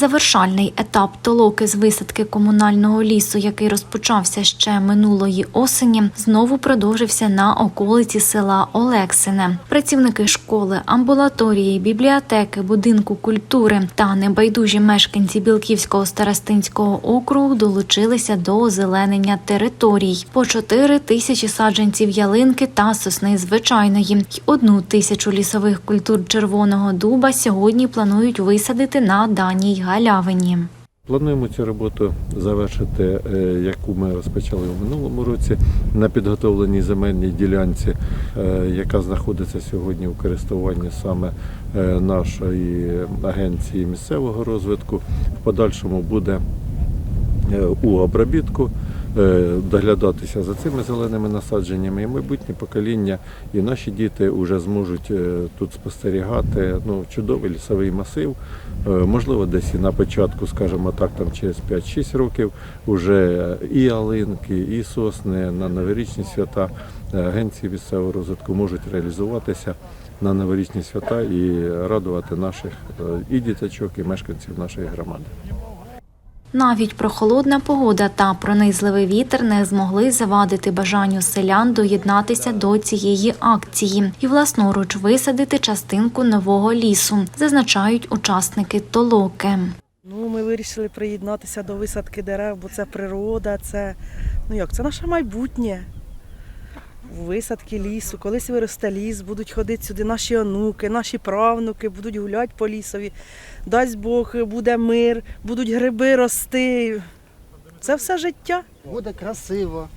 Завершальний етап толоки з висадки комунального лісу, який розпочався ще минулої осені, знову продовжився на околиці села Олексине. Працівники школи, амбулаторії, бібліотеки, будинку культури та небайдужі мешканці Білківського старостинського округу долучилися до озеленення територій. По 4 тисячі саджанців ялинки та сосни звичайної й одну тисячу лісових культур червоного дуба сьогодні планують висадити на даній галявині. Плануємо цю роботу завершити, е, яку ми розпочали у минулому році на підготовленій земельній ділянці, е, яка знаходиться сьогодні у користуванні саме е, нашої агенції місцевого розвитку. В подальшому буде у обробітку. Е, Доглядатися за цими зеленими насадженнями, і майбутнє покоління, і наші діти вже зможуть е, тут спостерігати ну, чудовий лісовий масив. Е, Можливо, десь і на початку, скажімо так, там через 5-6 років вже і ялинки, і сосни на новорічні свята агенції місцевого розвитку можуть реалізуватися на новорічні свята і радувати наших і діточок, і мешканців нашої громади. Навіть прохолодна погода та пронизливий вітер не змогли завадити бажанню селян доєднатися до цієї акції і власноруч висадити частинку нового лісу, зазначають учасники толоки. Ну, ми вирішили приєднатися до висадки дерев, бо це природа, це ну як, це наше майбутнє. Висадки лісу, колись виросте ліс, будуть ходити сюди наші онуки, наші правнуки, будуть гуляти по лісові. Дасть Бог, буде мир, будуть гриби рости. Це все життя. буде красиво,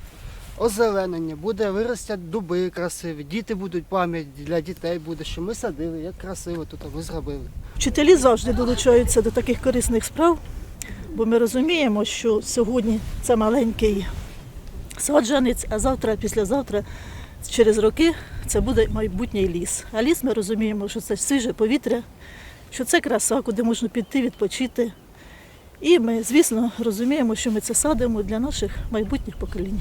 озеленення, буде виростять дуби красиві, діти будуть пам'ять для дітей буде, що ми садили, як красиво тут ми зробили. Вчителі завжди долучаються до таких корисних справ, бо ми розуміємо, що сьогодні це маленький саджанець, а завтра, післязавтра, через роки це буде майбутній ліс. А ліс ми розуміємо, що це свіже повітря, що це краса, куди можна піти відпочити. І ми, звісно, розуміємо, що ми це садимо для наших майбутніх поколінь.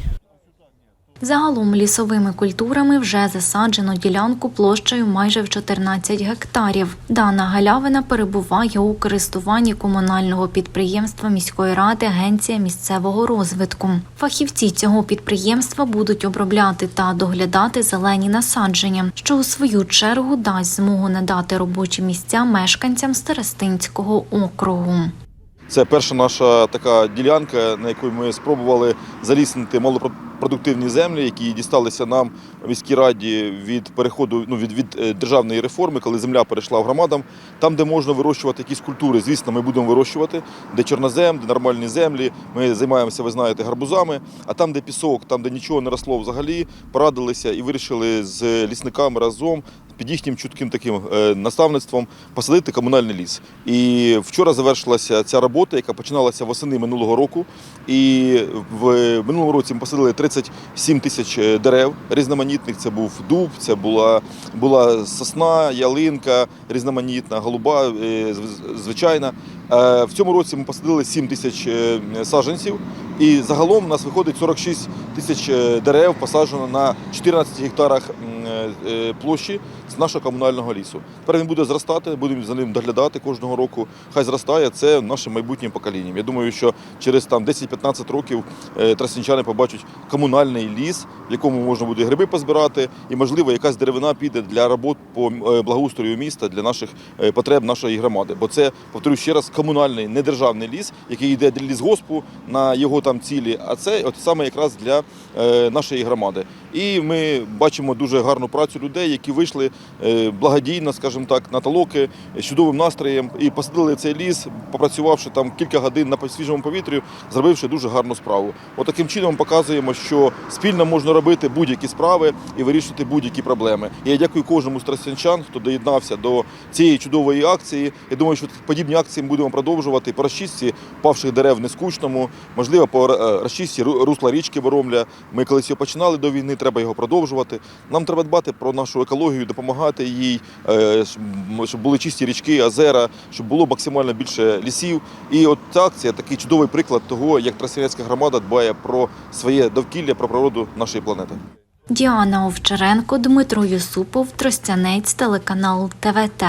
Загалом лісовими культурами вже засаджено ділянку площею майже в 14 гектарів. Дана галявина перебуває у користуванні комунального підприємства міської ради Агенція місцевого розвитку. Фахівці цього підприємства будуть обробляти та доглядати зелені насадження, що у свою чергу дасть змогу надати робочі місця мешканцям Старостинського округу. Це перша наша така ділянка, на якій ми спробували заліснити малопродуктивні землі, які дісталися нам в міській раді від переходу ну, від, від е, державної реформи, коли земля перейшла в громадам. Там, де можна вирощувати якісь культури, звісно, ми будемо вирощувати, де чорнозем, де нормальні землі. Ми займаємося, ви знаєте, гарбузами. А там, де пісок, там, де нічого не росло взагалі, порадилися і вирішили з лісниками разом. Під їхнім чутким таким е, наставництвом посадити комунальний ліс. І вчора завершилася ця робота, яка починалася восени минулого року. І в минулому році ми посадили 37 тисяч е, дерев різноманітних. Це був дуб, це була, була сосна, ялинка різноманітна, голуба, е, звичайна. Е, В цьому році ми посадили 7 тисяч е, саджанців. І загалом у нас виходить 46 тисяч е, дерев посаджено на 14 гектарах площі з нашого комунального лісу. Тепер він буде зростати, будемо за ним доглядати кожного року. Хай зростає це нашим майбутнім поколінням. Я думаю, що через там 10-15 років тростянчани побачать комунальний ліс, в якому можна буде гриби позбирати, і можливо якась деревина піде для робот по благоустрою міста для наших потреб нашої громади. Бо це повторюю ще раз комунальний недержавний ліс, який йде для лісгоспу на його там цілі. А це от саме якраз для е, нашої громади. І ми бачимо дуже гарну працю людей, які вийшли е, благодійно, скажімо так, на толоки з чудовим настроєм і посадили цей ліс, попрацювавши там кілька годин на свіжому повітрі, зробивши дуже гарну справу. От таким чином показуємо, що спільно можна робити будь-які справи і вирішувати будь-які проблеми. І я дякую кожному з тростянчан, хто доєднався до цієї чудової акції. Я думаю, що подібні акції ми будемо продовжувати по розчистці павших дерев в нескучному, можливо, по е, розчистці ру- русла річки Воромля. Ми колись його починали до війни, треба його продовжувати. Нам треба дбати про нашу екологію, допомагати їй, е, щоб- були чисті річки, озера, щоб було максимально більше лісів. І от ця акція такий чудовий приклад того, як Тростянецька громада дбає про своє довкілля, про природу нашої планети. Діана Овчаренко, Дмитро Юсупов, Тростянець, телеканал ТВТ.